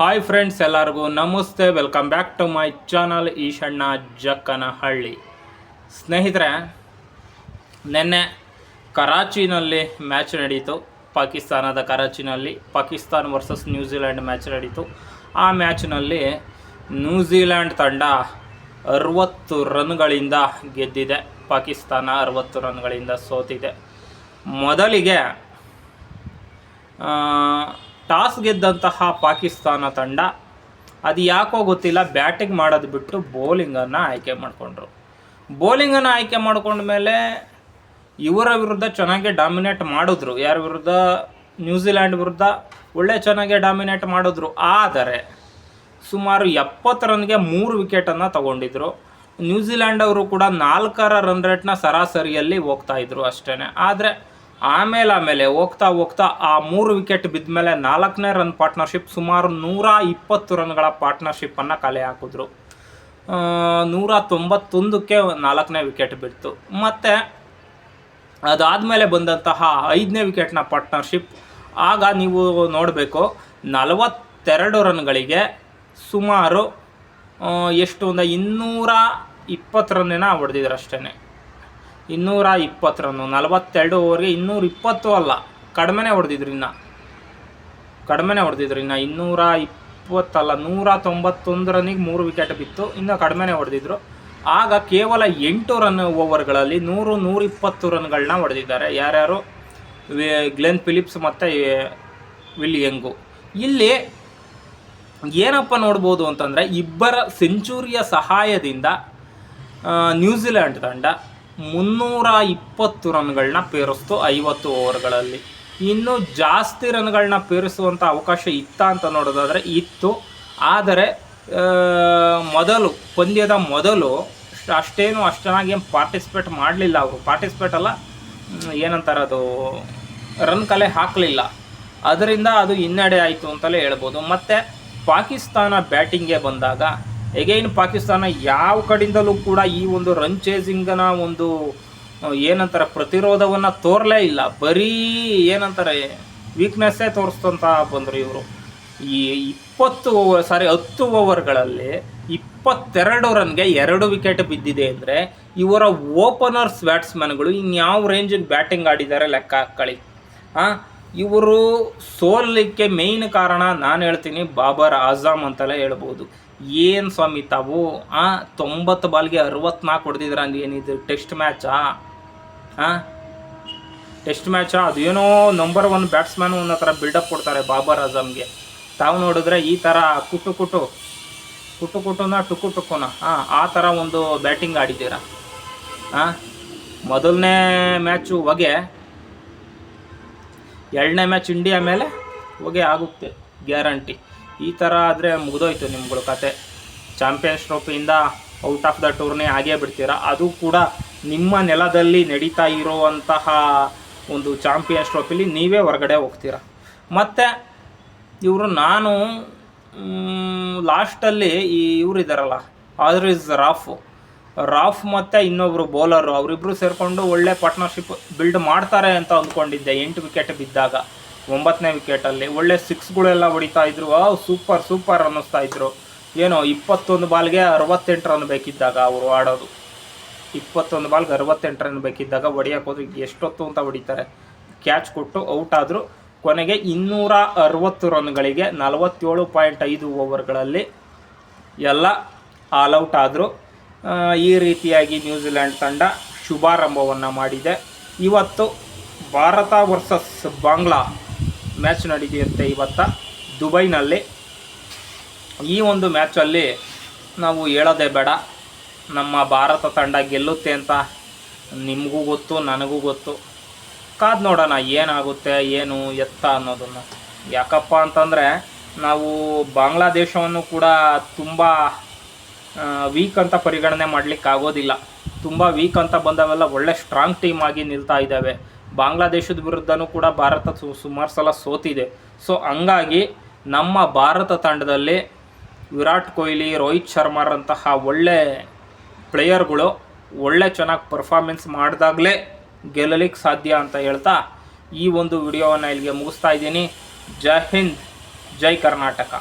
Hi friends ಎಲ್ಲರಿಗೂ ನಮಸ್ತೆ. Welcome back to my channel Eshanna Jakkanahalli. ಸ್ನೇಹಿತರೆ, ನಿನ್ನೆ ಕರಾಚಿನಲ್ಲಿ ಮ್ಯಾಚ್ ನಡೀತು. ಪಾಕಿಸ್ತಾನದ ಕರಾಚಿನಲ್ಲಿ Pakistan versus New Zealand match ನಡೀತು. ಆ ಮ್ಯಾಚ್ನಲ್ಲಿ ನ್ಯೂಜಿಲ್ಯಾಂಡ್ ತಂಡ ಅರವತ್ತು ರನ್ಗಳಿಂದ ಗೆದ್ದಿದೆ. ಪಾಕಿಸ್ತಾನ ಅರವತ್ತು ರನ್ಗಳಿಂದ ಸೋತಿದೆ. ಮೊದಲಿಗೆ ಟಾಸ್ ಗೆದ್ದಂತಹ ಪಾಕಿಸ್ತಾನ ತಂಡ ಅದು ಯಾಕೋ ಗೊತ್ತಿಲ್ಲ, ಬ್ಯಾಟಿಂಗ್ ಮಾಡೋದು ಬಿಟ್ಟು ಬೌಲಿಂಗನ್ನು ಆಯ್ಕೆ ಮಾಡಿಕೊಂಡ್ರು. ಬೌಲಿಂಗನ್ನು ಆಯ್ಕೆ ಮಾಡ್ಕೊಂಡ್ಮೇಲೆ ಇವರ ವಿರುದ್ಧ ಚೆನ್ನಾಗಿ ಡಾಮಿನೇಟ್ ಮಾಡಿದ್ರು. ಯಾರ ವಿರುದ್ಧ? ನ್ಯೂಜಿಲ್ಯಾಂಡ್ ವಿರುದ್ಧ ಒಳ್ಳೆ ಚೆನ್ನಾಗಿ ಡಾಮಿನೇಟ್ ಮಾಡಿದ್ರು. ಆದರೆ ಸುಮಾರು ಎಪ್ಪತ್ತು ರನ್ಗೆ ಮೂರು ವಿಕೆಟನ್ನು ತಗೊಂಡಿದ್ರು. ನ್ಯೂಜಿಲ್ಯಾಂಡ್ ಅವರು ಕೂಡ ನಾಲ್ಕರ ರನ್ ರೇಟ್ನ ಸರಾಸರಿಯಲ್ಲಿ ಹೋಗ್ತಾಯಿದ್ರು ಅಷ್ಟೇ ಆದರೆ ಆಮೇಲೆ ಆಮೇಲೆ ಹೋಗ್ತಾ ಹೋಗ್ತಾ ಆ ಮೂರು ವಿಕೆಟ್ ಬಿದ್ದ ಮೇಲೆ ನಾಲ್ಕನೇ ರನ್ ಪಾರ್ಟ್ನರ್ಶಿಪ್ ಸುಮಾರು ನೂರ ಇಪ್ಪತ್ತು ರನ್ಗಳ ಪಾರ್ಟ್ನರ್ಶಿಪ್ಪನ್ನು ಕಲೆ ಹಾಕಿದ್ರು. ನೂರ ತೊಂಬತ್ತೊಂದಕ್ಕೆ ನಾಲ್ಕನೇ ವಿಕೆಟ್ ಬಿತ್ತು ಮತ್ತು ಅದಾದಮೇಲೆ ಬಂದಂತಹ ಐದನೇ ವಿಕೆಟ್ನ ಪಾರ್ಟ್ನರ್ಶಿಪ್ ಆಗ ನೀವು ನೋಡಬೇಕು, ನಲವತ್ತೆರಡು ರನ್ಗಳಿಗೆ ಸುಮಾರು ಎಷ್ಟು ಒಂದು ಇನ್ನೂರ ಇಪ್ಪತ್ತು ರನ್ನೇನ ಹೊಡೆದಿದ್ರು ಅಷ್ಟೇ ಇನ್ನೂರ ಇಪ್ಪತ್ತು ರನ್ನು ನಲವತ್ತೆರಡು ಓವರ್ಗೆ ಇನ್ನೂರ ಇಪ್ಪತ್ತು ಅಲ್ಲ, ಕಡಿಮೆನೇ ಹೊಡೆದಿದ್ರು ಇನ್ನು. ಕಡಿಮೆನೇ ಹೊಡೆದಿದ್ರು ಇನ್ನು ಇನ್ನೂರ ಇಪ್ಪತ್ತಲ್ಲ ನೂರ ತೊಂಬತ್ತೊಂದು ರನ್ನಿಗೆ ಮೂರು ವಿಕೆಟ್ ಬಿತ್ತು, ಇನ್ನು ಕಡಿಮೆನೇ ಹೊಡೆದಿದ್ರು. ಆಗ ಕೇವಲ ಎಂಟು ರನ್ ಓವರ್ಗಳಲ್ಲಿ ನೂರು, ನೂರಿಪ್ಪತ್ತು ರನ್ಗಳನ್ನ ಹೊಡೆದಿದ್ದಾರೆ. ಯಾರ್ಯಾರು? ಗ್ಲೆನ್ ಫಿಲಿಪ್ಸ್ ಮತ್ತು ವಿಲಿಯಂಗು ಇಲ್ಲಿ ಏನಪ್ಪ ನೋಡ್ಬೋದು ಅಂತಂದರೆ, ಇಬ್ಬರ ಸೆಂಚುರಿಯ ಸಹಾಯದಿಂದ ನ್ಯೂಜಿಲ್ಯಾಂಡ್ ತಂಡ ಮುನ್ನೂರ ಇಪ್ಪತ್ತು ರನ್ಗಳನ್ನ ಪೇರಿಸ್ತು ಐವತ್ತು ಓವರ್ಗಳಲ್ಲಿ. ಇನ್ನು ಜಾಸ್ತಿ ರನ್ಗಳನ್ನ ಪೇರಿಸುವಂಥ ಅವಕಾಶ ಇತ್ತ ಅಂತ ನೋಡೋದಾದರೆ ಇತ್ತು. ಆದರೆ ಮೊದಲು, ಪಂದ್ಯದ ಮೊದಲು ಅಷ್ಟ್- ಅಷ್ಟೇನು ಅಷ್ಟು ಚೆನ್ನಾಗಿ ಏನು ಪಾರ್ಟಿಸಿಪೇಟ್ ಮಾಡಲಿಲ್ಲ ಅವರು. ಪಾರ್ಟಿಸಿಪೇಟ್ ಅಲ್ಲ ಏನಂತಾರೆ ಅದು, ರನ್ ಕಲೆ ಹಾಕಲಿಲ್ಲ. ಅದರಿಂದ ಅದು ಹಿನ್ನಡೆ ಆಯಿತು ಅಂತಲೇ ಹೇಳ್ಬೋದು. ಮತ್ತು ಪಾಕಿಸ್ತಾನ ಬ್ಯಾಟಿಂಗ್ಗೆ ಬಂದಾಗ ಎಗೈನ್ ಪಾಕಿಸ್ತಾನ ಯಾವ ಕಡೆಯಿಂದಲೂ ಕೂಡ ಈ ಒಂದು ರನ್ ಚೇಸಿಂಗನ ಒಂದು ಏನಂತಾರೆ, ಪ್ರತಿರೋಧವನ್ನು ತೋರಲೇ ಇಲ್ಲ. ಬರೀ ಏನಂತಾರೆ ವೀಕ್ನೆಸ್ಸೇ ತೋರಿಸ್ತಂತ ಬಂದರು ಇವರು. ಈ ಇಪ್ಪತ್ತು ಓವರ್ ಸಾರಿ ಹತ್ತು ಓವರ್ಗಳಲ್ಲಿ ಇಪ್ಪತ್ತೆರಡು ರನ್ಗೆ ಎರಡು ವಿಕೆಟ್ ಬಿದ್ದಿದೆ ಅಂದರೆ ಇವರ ಓಪನರ್ಸ್ ಬ್ಯಾಟ್ಸ್ಮನ್ಗಳು ಇನ್ಯಾವ ರೇಂಜಿಗೆ ಬ್ಯಾಟಿಂಗ್ ಆಡಿದ್ದಾರೆ ಲೆಕ್ಕ ಹಾಕ್ಕೊಳ್ಳಿ. ಹಾಂ ಇವರು ಸೋಲಲಿಕ್ಕೆ ಮೇಯ್ನ್ ಕಾರಣ ನಾನು ಹೇಳ್ತೀನಿ ಬಾಬರ್ ಆಜಾಮ್ ಅಂತಲೇ ಹೇಳ್ಬೋದು. ಏನು ಸ್ವಾಮಿ ತಾವು? ಆ, ತೊಂಬತ್ತು ಬಾಲ್ಗೆ ಅರವತ್ನಾಲ್ಕು ಹೊಡೆದಿದ್ರ ಅಂದ್ರೆ ಏನಿದು, ಟೆಸ್ಟ್ ಮ್ಯಾಚಾ ಹಾಂ ಟೆಸ್ಟ್ ಮ್ಯಾಚಾ ಅದೇನೋ ನಂಬರ್ ಒನ್ ಬ್ಯಾಟ್ಸ್ಮನ್ ಅನ್ನೋ ಥರ ಬಿಲ್ಡಪ್ ಕೊಡ್ತಾರೆ ಬಾಬರ್ ಅಜಮ್ಗೆ ತಾವು ನೋಡಿದ್ರೆ ಈ ಥರ ಕುಟು ಕುಟು ಕುಟು ಕುಟುನ ಟುಕು ಟುಕುನ ಹಾಂ ಆ ಥರ ಒಂದು ಬ್ಯಾಟಿಂಗ್ ಆಡಿದ್ದೀರ? ಹಾಂ ಮೊದಲನೇ ಮ್ಯಾಚು ಹೊಗೆ, ಎರಡನೇ ಮ್ಯಾಚ್ ಇಂಡಿಯಾ ಮೇಲೆ ಹೊಗೆ ಆಗುತ್ತೆ, ಗ್ಯಾರಂಟಿ. ಈ ಥರ ಆದರೆ ಮುಗಿದೋಯ್ತು ನಿಮ್ಗಳ ಕತೆ. ಚಾಂಪಿಯನ್ಸ್ ಟ್ರೋಫಿಯಿಂದ ಔಟ್ ಆಫ್ ದ ಟೂರ್ನಿ ಆಗೇ ಬಿಡ್ತೀರಾ? ಅದು ಕೂಡ ನಿಮ್ಮ ನೆಲದಲ್ಲಿ ನಡೀತಾ ಇರುವಂತಹ ಒಂದು ಚಾಂಪಿಯನ್ಸ್ ಟ್ರೋಫಿಲಿ ನೀವೇ ಹೊರಗಡೆ ಹೋಗ್ತೀರಾ? ಮತ್ತು ಇವರು ನಾನು ಲಾಸ್ಟಲ್ಲಿ ಈ ಇವ್ರು ಇದ್ದಾರಲ್ಲ ಆದ್ರಿಸ್ ರಾಫ್. ರಾಫ್ ಮತ್ತು ಇನ್ನೊಬ್ಬರು ಬೌಲರು ಅವರಿಬ್ಬರು ಸೇರಿಕೊಂಡು ಒಳ್ಳೆ ಪಾರ್ಟ್ನರ್ಶಿಪ್ ಬಿಲ್ಡ್ ಮಾಡ್ತಾರೆ ಅಂತ ಅಂದ್ಕೊಂಡಿದ್ದೆ ಎಂಟು ವಿಕೆಟ್ ಬಿದ್ದಾಗ. ಒಂಬತ್ತನೇ ವಿಕೆಟಲ್ಲಿ. ಒಳ್ಳೆ ಸಿಕ್ಸ್ಗಳೆಲ್ಲ ಹೊಡಿತಾ ಇದ್ರು. ವಾವ್, ಸೂಪರ್ ಸೂಪರ್ ಅನ್ನಿಸ್ತಾ ಇದ್ರು. ಏನೋ, ಇಪ್ಪತ್ತೊಂದು ಬಾಲ್ಗೆ ಅರವತ್ತೆಂಟು ರನ್ ಬೇಕಿದ್ದಾಗ ಅವರು ಆಡೋದು. ಇಪ್ಪತ್ತೊಂದು ಬಾಲ್ಗೆ ಅರವತ್ತೆಂಟು ರನ್ ಬೇಕಿದ್ದಾಗ ಹೊಡಿಯಕ್ಕೆ ಹೋದ್ರೆ ಎಷ್ಟೊತ್ತು ಅಂತ ಹೊಡಿತಾರೆ. ಕ್ಯಾಚ್ ಕೊಟ್ಟು ಔಟ್ ಆದರೂ. ಕೊನೆಗೆ ಇನ್ನೂರ ಅರವತ್ತು ರನ್ಗಳಿಗೆ ನಲವತ್ತೇಳು ಪಾಯಿಂಟ್ ಐದು ಓವರ್ಗಳಲ್ಲಿ ಎಲ್ಲ ಆಲ್ ಔಟ್ ಆದರು. ಈ ರೀತಿಯಾಗಿ ನ್ಯೂಜಿಲ್ಯಾಂಡ್ ತಂಡ ಶುಭಾರಂಭವನ್ನು ಮಾಡಿದೆ. ಇವತ್ತು ಭಾರತ ವರ್ಸಸ್ ಬಾಂಗ್ಲಾ. ಮ್ಯಾಚ್ ನಡೀತಿರುತ್ತೆ ಇವತ್ತ ದುಬೈನಲ್ಲಿ. ಈ ಒಂದು ಮ್ಯಾಚಲ್ಲಿ ನಾವು ಹೇಳೋದೇ ಬೇಡ. ನಮ್ಮ ಭಾರತ ತಂಡ ಗೆಲ್ಲುತ್ತೆ ಅಂತ ನಿಮಗೂ ಗೊತ್ತು, ನನಗೂ ಗೊತ್ತು. ಕಾದು ನೋಡೋಣ, ಏನಾಗುತ್ತೆ, ಏನು ಎತ್ತ ಅನ್ನೋದನ್ನು. ಯಾಕಪ್ಪ ಅಂತಂದರೆ ನಾವು ಬಾಂಗ್ಲಾದೇಶವನ್ನು ಕೂಡ ತುಂಬ ವೀಕ್ ಅಂತ ಪರಿಗಣನೆ ಮಾಡಲಿಕ್ಕಾಗೋದಿಲ್ಲ. ತುಂಬ ವೀಕ್ ಅಂತ ಬಂದವೆಲ್ಲ ಒಳ್ಳೆ ಸ್ಟ್ರಾಂಗ್ ಟೀಮ್ ಆಗಿ ನಿಲ್ತಾ ಇದ್ದಾವೆ. ಬಾಂಗ್ಲಾದೇಶದ ವಿರುದ್ಧನೂ ಕೂಡ ಭಾರತ ಸು ಸುಮಾರು ಸಲ ಸೋತಿದೆ. ಸೊ, ಹಂಗಾಗಿ ನಮ್ಮ ಭಾರತ ತಂಡದಲ್ಲಿ ವಿರಾಟ್ ಕೊಹ್ಲಿ, ರೋಹಿತ್ ಶರ್ಮಾರಂತಹ ಒಳ್ಳೆ ಪ್ಲೇಯರ್ಗಳು ಒಳ್ಳೆ ಚೆನ್ನಾಗಿ ಪರ್ಫಾರ್ಮೆನ್ಸ್ ಮಾಡಿದಾಗಲೇ ಗೆಲ್ಲಲಿಕ್ಕೆ ಸಾಧ್ಯ ಅಂತ ಹೇಳ್ತಾ ಈ ಒಂದು ವಿಡಿಯೋವನ್ನು ಇಲ್ಲಿಗೆ ಮುಗಿಸ್ತಾ ಇದ್ದೀನಿ. ಜೈ ಹಿಂದ್, ಜೈ ಕರ್ನಾಟಕ.